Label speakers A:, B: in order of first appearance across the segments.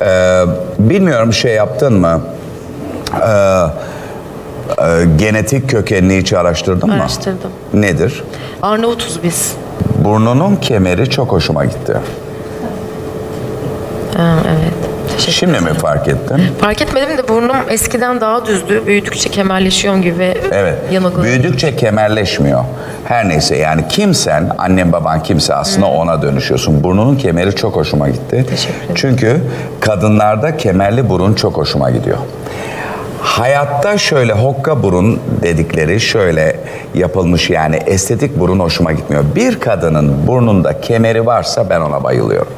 A: Ee, bilmiyorum şey yaptın mı? Ee, e, genetik kökenini hiç araştırdın mı?
B: Araştırdım.
A: Nedir?
B: Arnavutuz biz.
A: Burnunun kemeri çok hoşuma gitti.
B: Ha, evet. Teşekkür
A: Şimdi mi fark ettin?
B: Fark etmedim de burnum eskiden daha düzdü. Büyüdükçe kemerleşiyor gibi ve
A: Evet.
B: yanıklı.
A: Büyüdükçe kemerleşmiyor. Her neyse yani kimsen, annen baban kimse aslında ona dönüşüyorsun. Burnunun kemeri çok hoşuma gitti.
B: Teşekkür ederim.
A: Çünkü kadınlarda kemerli burun çok hoşuma gidiyor. Hayatta şöyle hokka burun dedikleri şöyle yapılmış yani estetik burun hoşuma gitmiyor. Bir kadının burnunda kemeri varsa ben ona bayılıyorum.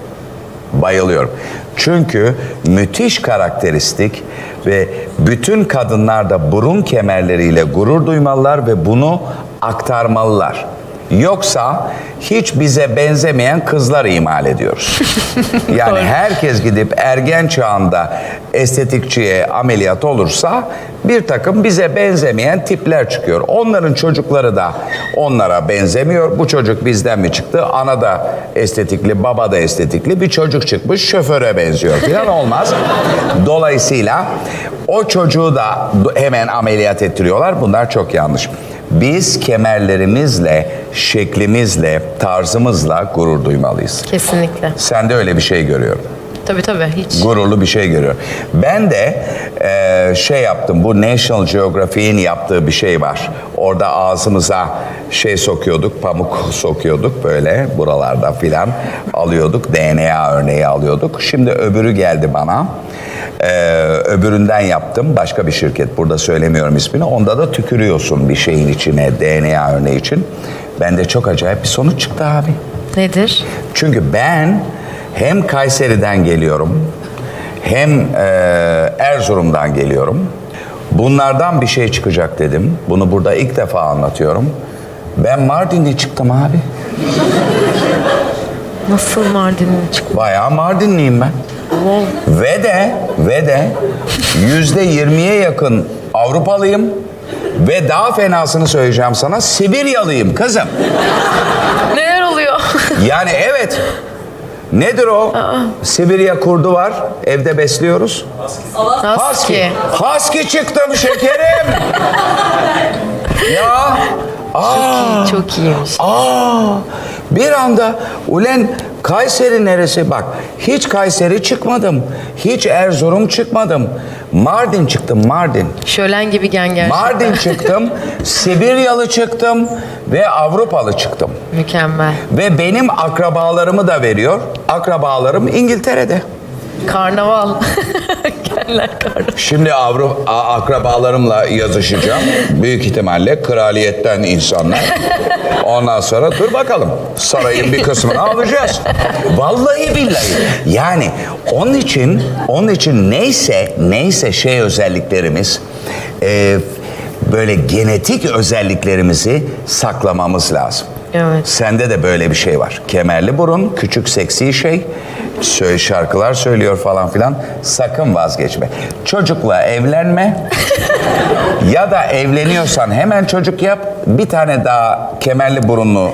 A: Bayılıyorum. Çünkü müthiş karakteristik ve bütün kadınlar da burun kemerleriyle gurur duymalılar ve bunu aktarmalılar. Yoksa hiç bize benzemeyen kızlar imal ediyoruz. yani herkes gidip ergen çağında estetikçiye ameliyat olursa bir takım bize benzemeyen tipler çıkıyor. Onların çocukları da onlara benzemiyor. Bu çocuk bizden mi çıktı? Ana da estetikli, baba da estetikli. Bir çocuk çıkmış şoföre benziyor falan olmaz. Dolayısıyla o çocuğu da hemen ameliyat ettiriyorlar. Bunlar çok yanlış. Biz kemerlerimizle, şeklimizle, tarzımızla gurur duymalıyız.
B: Kesinlikle.
A: Sen de öyle bir şey görüyorum.
B: Tabii tabii hiç.
A: Gururlu bir şey görüyorum. Ben de eee, şey yaptım. Bu National Geographic'in yaptığı bir şey var. Orada ağzımıza şey sokuyorduk, pamuk sokuyorduk böyle buralarda filan alıyorduk. DNA örneği alıyorduk. Şimdi öbürü geldi bana. Eee, öbüründen yaptım. Başka bir şirket. Burada söylemiyorum ismini. Onda da tükürüyorsun bir şeyin içine DNA örneği için. Bende çok acayip bir sonuç çıktı abi.
B: Nedir?
A: Çünkü ben hem Kayseri'den geliyorum hem e, Erzurum'dan geliyorum. Bunlardan bir şey çıkacak dedim. Bunu burada ilk defa anlatıyorum. Ben Mardinli çıktım abi.
B: Nasıl Mardin'in çıktı?
A: Bayağı Mardinliyim ben.
B: Wow.
A: Ve de ve de yüzde yirmiye yakın Avrupalıyım. Ve daha fenasını söyleyeceğim sana Sibiryalıyım kızım.
B: Neler oluyor?
A: Yani evet. Nedir o? Sibirya kurdu var. Evde besliyoruz.
B: Husky.
A: Husky çıktım şekerim. ya. Aa,
B: Çok iyiymiş.
A: aa. Bir anda ulen Kayseri neresi? Bak hiç Kayseri çıkmadım. Hiç Erzurum çıkmadım. Mardin çıktım Mardin.
B: Şölen gibi gen gerçekten.
A: Mardin çıktım. Sibiryalı çıktım. Ve Avrupalı çıktım.
B: Mükemmel.
A: Ve benim akrabalarımı da veriyor. Akrabalarım İngiltere'de.
B: Karnaval. Genler karnaval.
A: Şimdi Avru a- akrabalarımla yazışacağım. Büyük ihtimalle kraliyetten insanlar. Ondan sonra dur bakalım. Sarayın bir kısmını alacağız. Vallahi billahi. Yani onun için onun için neyse neyse şey özelliklerimiz e, böyle genetik özelliklerimizi saklamamız lazım.
B: Evet.
A: Sende de böyle bir şey var. Kemerli burun, küçük seksi şey. Söyle şarkılar söylüyor falan filan. Sakın vazgeçme. Çocukla evlenme. ya da evleniyorsan hemen çocuk yap. Bir tane daha kemerli burunlu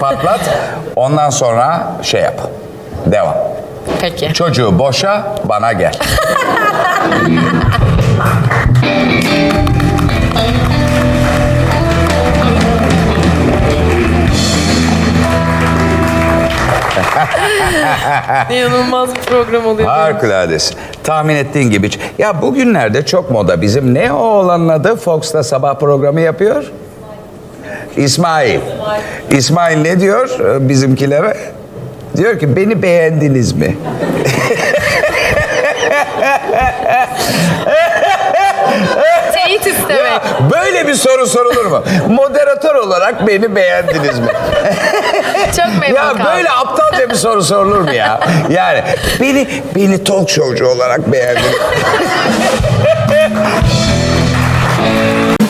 A: patlat. Ondan sonra şey yap. Devam.
B: Peki.
A: Çocuğu boşa, bana gel.
B: İnanılmaz bir program oluyor.
A: Harikuladesin. Tahmin ettiğin gibi. Ya bugünlerde çok moda bizim. Ne o oğlanın adı? Fox'ta sabah programı yapıyor. İsmail. İsmail ne diyor e, bizimkilere? Diyor ki beni beğendiniz mi? bir soru sorulur mu? Moderatör olarak beni beğendiniz mi?
B: Çok memnun
A: ya
B: kaldım.
A: böyle aptalca bir soru sorulur mu ya? Yani beni beni talk showcu olarak beğendiniz.